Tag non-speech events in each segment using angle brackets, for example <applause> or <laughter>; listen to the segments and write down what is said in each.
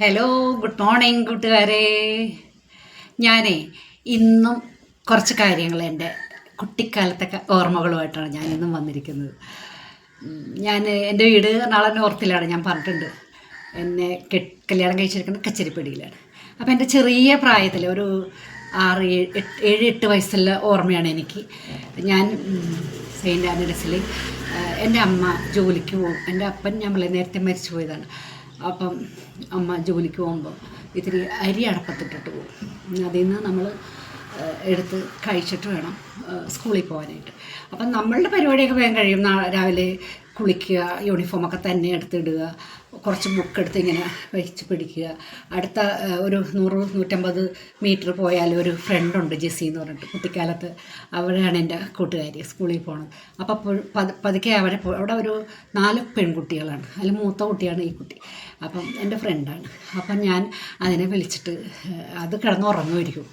Hello good morning കൂട്ടുകാരെ. ഞാനേ ഇന്നും കുറച്ച് കാര്യങ്ങൾ എന്റെ കുട്ടിക്കാലത്തെ ഓർമ്മകളുമായിട്ടാണ് ഞാനിന്നും വന്നിരിക്കുന്നത്. ഞാൻ എന്റെ വീട് എറണാകുളം നോർത്തിലാണ് ഞാൻ പറഞ്ഞിട്ടുണ്ട്. എന്നെ കല്യാണം കഴിച്ചിരിക്കുന്നത് കച്ചേരിപ്പടിയിലാണ്. അപ്പോൾ എന്റെ ചെറിയ പ്രായത്തിൽ ഒരു ആറ് ഏഴ് എട്ട് വയസ്സുള്ള ഓർമ്മയാണ് എനിക്ക്. ഞാൻ സെയിന്റ് ആൻഡ്രസിൽ എന്റെ അമ്മ ജോലിക്ക് പോകും എന്റെ അപ്പൻ ഞമ്മളെ നേരത്തെ മരിച്ചു പോയതാണ് അപ്പം അമ്മ ജോലിക്ക് പോകുമ്പോൾ ഇത്തിരി അരി അടപ്പത്തിട്ടിട്ട് പോകും. അതിൽ നിന്ന് നമ്മൾ എടുത്ത് കഴിച്ചിട്ട് വേണം സ്കൂളിൽ പോകാനായിട്ട്. അപ്പം നമ്മളുടെ പരിപാടിയൊക്കെ വേഗം കഴിയും. രാവിലെ കുളിക്കുക യൂണിഫോമൊക്കെ തന്നെ എടുത്തിടുക കുറച്ച് ബുക്ക് എടുത്ത് ഇങ്ങനെ വെച്ച് പിടിക്കുക. അടുത്ത ഒരു നൂറ് നൂറ്റമ്പത് മീറ്റർ പോയാൽ ഒരു ഫ്രണ്ടുണ്ട് ജെസ്സി എന്ന് പറഞ്ഞിട്ട്. കുട്ടിക്കാലത്ത് അവരാണ് എന്റെ കൂട്ടുകാരി സ്കൂളിൽ പോണത്. അപ്പോൾ അപ്പോൾ പത്- പതുക്കെ അവരെ അവിടെ ഒരു നാല് പെൺകുട്ടികളാണ്. അതിൽ മൂത്ത കുട്ടിയാണ് ഈ കുട്ടി. അപ്പം എന്റെ ഫ്രണ്ടാണ് അപ്പം ഞാൻ അതിനെ വിളിച്ചിട്ട് അത് കിടന്നുറങ്ങുമായിരിക്കും.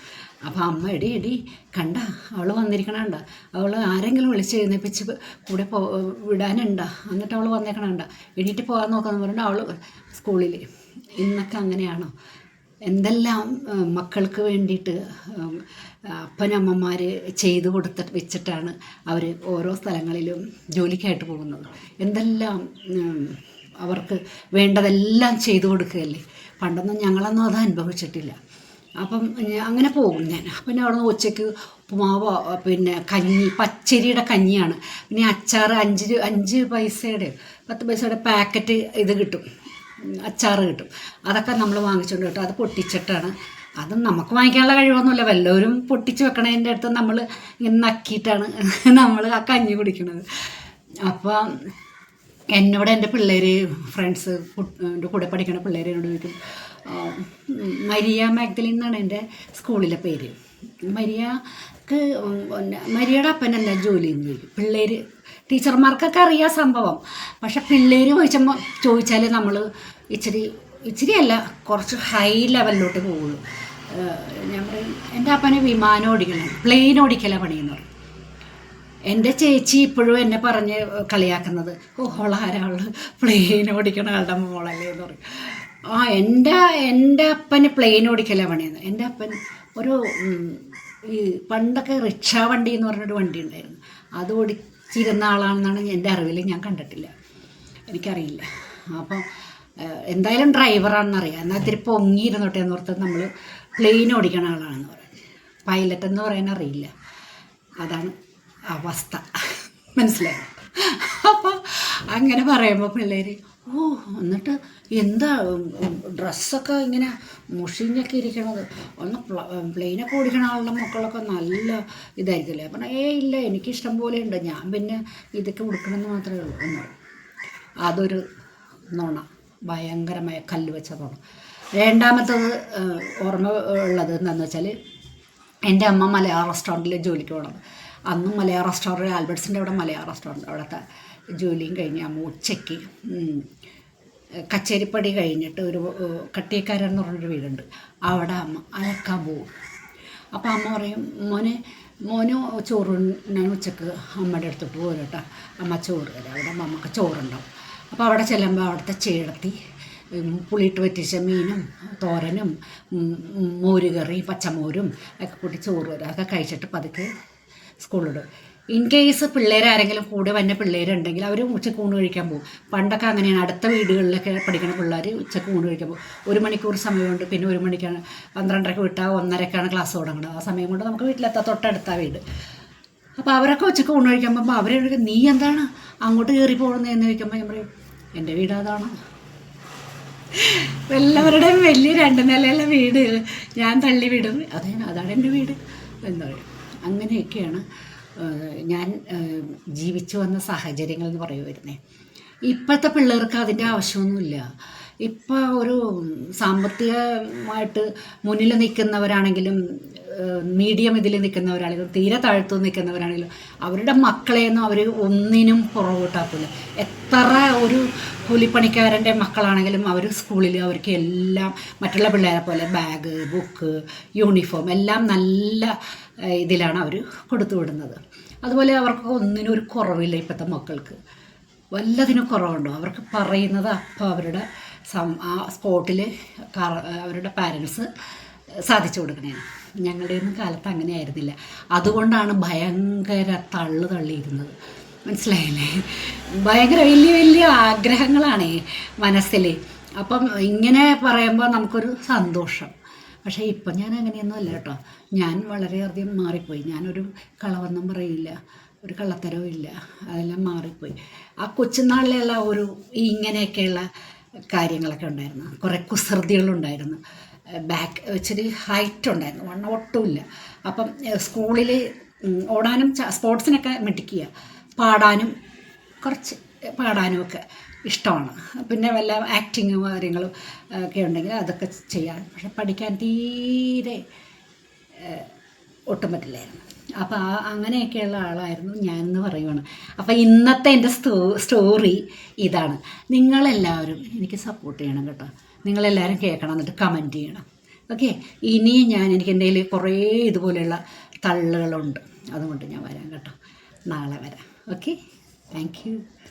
അപ്പം അമ്മ എടി എടി കണ്ട അവൾ വന്നിരിക്കണണ്ട. അവൾ ആരെങ്കിലും വിളിച്ച് എഴുന്നേപ്പിച്ച് കൂടെ പോ വിടാനുണ്ട. എന്നിട്ട് അവൾ വന്നേക്കണണ്ട. എണീറ്റ് പോകാൻ നോക്കാന്ന് പറഞ്ഞിട്ട് അവൾ സ്കൂളിൽ ഇന്നൊക്കെ അങ്ങനെയാണോ? എന്തെല്ലാം മക്കൾക്ക് വേണ്ടിയിട്ട് അപ്പനമ്മമാർ ചെയ്തു കൊടുത്തിട്ട് വെച്ചിട്ടാണ് അവർ ഓരോ സ്ഥലങ്ങളിലും ജോലിക്കായിട്ട് പോകുന്നത്. എന്തെല്ലാം അവർക്ക് വേണ്ടതെല്ലാം ചെയ്തു കൊടുക്കുകയല്ലേ? പണ്ടൊന്നും ഞങ്ങളൊന്നും അത് അനുഭവിച്ചിട്ടില്ല. അപ്പം അങ്ങനെ പോകും ഞാൻ. പിന്നെ അവിടെ നിന്ന് ഉച്ചയ്ക്ക് ഉപ്പുമാവ് പിന്നെ കഞ്ഞി പച്ചരിയുടെ കഞ്ഞിയാണ്. പിന്നെ അച്ചാർ അഞ്ച് അഞ്ച് പൈസയുടെ പത്ത് പൈസയുടെ പാക്കറ്റ് ഇത് കിട്ടും. അച്ചാർ കിട്ടും. അതൊക്കെ നമ്മൾ വാങ്ങിച്ചുകൊണ്ട് കിട്ടും അത് പൊട്ടിച്ചിട്ടാണ്. അത് നമുക്ക് വാങ്ങിക്കാനുള്ള കഴിവൊന്നുമില്ല. വല്ലവരും പൊട്ടിച്ച് വെക്കണതിന്റെ അടുത്ത് നമ്മൾ ഇങ്ങനെ നക്കിയിട്ടാണ് <laughs> നമ്മൾ ആ കഞ്ഞി കുടിക്കുന്നത് അപ്പം എന്നോട് എന്റെ പിള്ളേർ ഫ്രണ്ട്സ് എന്റെ കൂടെ പഠിക്കുന്ന പിള്ളേർ എന്നോട് ചോദിക്കും മരിയ മാഗ്ദലിൻ എന്നാണ് എന്റെ സ്കൂളിലെ പേര്. മരിയക്ക് പിന്നെ മരിയയുടെ അപ്പനല്ല ജോലി എന്ന് വരും പിള്ളേർ ടീച്ചർമാർക്കൊക്കെ അറിയാം സംഭവം. പക്ഷെ പിള്ളേർ ചോദിച്ചപ്പോൾ ചോദിച്ചാൽ നമ്മൾ ഇച്ചിരി ഇച്ചിരിയല്ല കുറച്ച് ഹൈ ലെവലിലോട്ട് പോകുള്ളൂ ഞാൻ പറയും എന്റെ അപ്പനെ വിമാനം ഓടിക്കണം പ്ലെയിൻ ഓടിക്കല പണിയെന്ന് പറയും. എന്റെ ചേച്ചി ഇപ്പോഴും എന്നെ പറഞ്ഞ് കളിയാക്കുന്നത് ഓ ഹോളാരാൾ പ്ലെയിൻ ഓടിക്കണ ആളുടെ മോളല്ലേ എന്ന് പറയും. ആ എന്റെ എന്റെ അപ്പന് പ്ലെയിൻ ഓടിക്കലാണ് പണിയുന്നത് എന്റെ അപ്പൻ ഒരു ഈ പണ്ടൊക്കെ റിക്ഷാ വണ്ടി എന്ന് പറഞ്ഞൊരു വണ്ടി ഉണ്ടായിരുന്നു. അത് ഓടിച്ചിരുന്ന ആളാണെന്നാണ് എന്റെ അറിവിൽ ഞാൻ കണ്ടിട്ടില്ല. എനിക്കറിയില്ല. അപ്പം ഏഹ്, എന്തായാലും ഡ്രൈവറാണെന്നറിയാം എന്നാൽ ഇത്തിരി പൊങ്ങിയിരുന്നോട്ടെ എന്ന് ഓർത്ത് നമ്മൾ പ്ലെയിൻ ഓടിക്കണ ആളാണെന്ന് പറയും. പൈലറ്റ് എന്ന് പറയാൻ അറിയില്ല. അതാണ് അവസ്ഥ. മനസ്സിലായോ? അപ്പോൾ അങ്ങനെ പറയുമ്പോൾ പിള്ളേർ ഓ എന്നിട്ട് എന്താ ഡ്രസ്സൊക്കെ ഇങ്ങനെ മുഷിഞ്ഞൊക്കെ ഇരിക്കണത്? ഒന്ന് പ്ല- പ്ലെയിനൊക്കെ ഓടിക്കണ ആളുടെ മക്കളൊക്കെ നല്ല ഇതായിരിക്കില്ലേ? അപ്പം ഏ ഇല്ല എനിക്കിഷ്ടം പോലെ ഉണ്ട്. ഞാൻ പിന്നെ ഇതൊക്കെ ഉടുക്കണമെന്ന് മാത്രമേ ഉള്ളൂ എന്ന് പറയും. അതൊരു നുണ. ഭയങ്കരമായ കല്ല് വെച്ച നുണ. രണ്ടാമത്തത് ഓർമ്മ ഉള്ളത് എന്താണെന്ന് വെച്ചാൽ എന്റെ അമ്മ മലയാള റെസ്റ്റോറന്റിൽ ജോലിക്ക് പോകണം അന്നും മലയാള റെസ്റ്റോറന്റ് ആൽബർട്ട്സിന്റെ അവിടെ മലയാള റെസ്റ്റോറന്റ് അവിടുത്തെ ജോലിയും കഴിഞ്ഞ് അമ്മ ഉച്ചയ്ക്ക് കച്ചേരിപ്പടി കഴിഞ്ഞിട്ട് ഒരു കട്ടിയക്കാരൻ എന്ന് പറഞ്ഞൊരു വീടുണ്ട്. അവിടെ അമ്മ അലക്കാൻ പോകും അപ്പോൾ അമ്മ പറയും മോനെ മോന് ചോറ് ഞാൻ ഉച്ചയ്ക്ക് അമ്മയുടെ അടുത്തോട്ട് പോകും കേട്ടോ. അമ്മ ചോറ് തരാം. അവിടെ അമ്മയ്ക്ക് ചോറുണ്ടാവും. അപ്പോൾ അവിടെ ചെല്ലുമ്പോൾ അവിടുത്തെ ചേടത്തി പുളിയിട്ട് വറ്റിച്ച മീനും തോരനും മോരുകറി പച്ചമോരും ഒക്കെ കൂട്ടി ചോറ് വരും അതൊക്കെ കഴിച്ചിട്ട് പതുക്കെ സ്കൂളിലിടും ഇൻ കേസ് പിള്ളേരാരെങ്കിലും കൂടെ വന്ന പിള്ളേരുണ്ടെങ്കിൽ അവർ ഉച്ചയ്ക്ക് ഊണ് കഴിക്കാൻ പോകും. പണ്ടൊക്കെ അങ്ങനെയാണ്. അടുത്ത വീടുകളിലൊക്കെ പഠിക്കുന്ന പിള്ളേർ ഉച്ചയ്ക്ക് ഊണ് കഴിക്കാൻ പോകും. ഒരു മണിക്കൂർ സമയമുണ്ട്. പിന്നെ ഒരു മണിക്കാണ്. പന്ത്രണ്ടരക്ക് വിട്ടാൽ ഒന്നരക്കാണ് ക്ലാസ് തുടങ്ങുന്നത് ആ സമയം കൊണ്ട് നമുക്ക് വീട്ടിലെത്താൻ തൊട്ടടുത്താ വീട്. അപ്പോൾ അവരൊക്കെ ഉച്ചയ്ക്ക് ഊണ് കഴിക്കാൻ പോകുമ്പോൾ അവരെ നീ എന്താണ്? അങ്ങോട്ട് കയറി പോകുന്നതെന്ന് ചോദിക്കുമ്പോൾ ഞാൻ പറയും എന്റെ വീട് അതാണ്. എല്ലാവരുടെയും വലിയ രണ്ട് നിലയുള്ള വീട്. ഞാൻ തള്ളി വിടും. അതെ അതാണ് എന്റെ വീട്. എന്താ പറയുക അങ്ങനെയൊക്കെയാണ്. ഞാൻ ജീവിച്ചു വന്ന സാഹചര്യങ്ങൾ എന്ന് പറയുമായിരുന്നേ ഇപ്പോഴത്തെ പിള്ളേർക്ക് അതിന്റെ ആവശ്യമൊന്നുമില്ല. ഇപ്പോൾ ഒരു സാമ്പത്തികമായിട്ട് മുന്നിൽ നിൽക്കുന്നവരാണെങ്കിലും മീഡിയം ഇതിൽ നിൽക്കുന്നവരാണെങ്കിലും തീരെ താഴ്ത്തു നിൽക്കുന്നവരാണെങ്കിലും അവരുടെ മക്കളെയൊന്നും അവർ ഒന്നിനും പുറകോട്ടാക്കില്ല എത്ര ഒരു കൂലിപ്പണിക്കാരന്റെ മക്കളാണെങ്കിലും അവർ സ്കൂളിൽ അവർക്ക് എല്ലാം മറ്റുള്ള പിള്ളേരെ പോലെ ബാഗ് ബുക്ക് യൂണിഫോം എല്ലാം നല്ല ഇതിലാണ് അവർ കൊടുത്തു വിടുന്നത്. അതുപോലെ അവർക്ക് ഒന്നിനും ഒരു കുറവില്ല ഇപ്പോഴത്തെ മക്കൾക്ക്. വല്ലതിനും കുറവുണ്ടോ? അവർക്ക് പറയുന്നത് അപ്പോൾ അവരുടെ സം ആ സ്പോട്ടിൽ അവരുടെ പാരൻസ് സാധിച്ചു കൊടുക്കണേ ഞങ്ങളുടെ ഒന്നും കാലത്ത് അങ്ങനെ ആയിരുന്നില്ല അതുകൊണ്ടാണ് ഭയങ്കര തള്ളു തള്ളിയിരുന്നത്. മനസ്സിലായില്ലേ? ഭയങ്കര വലിയ വലിയ ആഗ്രഹങ്ങളാണ് മനസ്സിൽ അപ്പം ഇങ്ങനെ പറയുമ്പോൾ നമുക്കൊരു സന്തോഷം. പക്ഷേ ഇപ്പം ഞാൻ അങ്ങനെയൊന്നും അല്ല കേട്ടോ. ഞാൻ വളരെയധികം മാറിപ്പോയി. ഞാനൊരു കളവൊന്നും പറയില്ല. ഒരു കള്ളത്തരവും ഇല്ല. അതെല്ലാം മാറിപ്പോയി. ആ കൊച്ചുനാളിലുള്ള ഒരു ഇങ്ങനെയൊക്കെയുള്ള കാര്യങ്ങളൊക്കെ ഉണ്ടായിരുന്നു. കുറേ കുസൃതികളുണ്ടായിരുന്നു. ബാക്ക് ഇച്ചിരി ഹൈറ്റ് ഉണ്ടായിരുന്നു. വണ്ണം ഒട്ടുമില്ല അപ്പം സ്കൂളിൽ ഓടാനും സ്പോർട്സിനൊക്കെ മിടിക്കുക പാടാനും കുറച്ച് പാടാനുമൊക്കെ ഇഷ്ടമാണ്. പിന്നെ വല്ല ആക്ടിങ്ങും കാര്യങ്ങളും ഒക്കെ ഉണ്ടെങ്കിൽ അതൊക്കെ ചെയ്യാൻ. പക്ഷെ പഠിക്കാൻ തീരെ ഒട്ടും പറ്റില്ലായിരുന്നു. അപ്പോൾ ആ അങ്ങനെയൊക്കെയുള്ള ആളായിരുന്നു ഞാൻ എന്ന് പറയുവാണ്. അപ്പോൾ ഇന്നത്തെ എന്റെ സ്റ്റോ സ്റ്റോറി ഇതാണ്. നിങ്ങളെല്ലാവരും എനിക്ക് സപ്പോർട്ട് ചെയ്യണം കേട്ടോ. നിങ്ങളെല്ലാവരും കേൾക്കണം എന്നിട്ട് കമന്റ് ചെയ്യണം. ഓക്കെ ഇനിയും ഞാൻ എനിക്ക് എന്റെ കയ്യിൽ കുറേ ഇതുപോലെയുള്ള തള്ളുകളുണ്ട്. അതുകൊണ്ട് ഞാൻ വരാം കേട്ടോ. നാളെ വരാം. Okay thank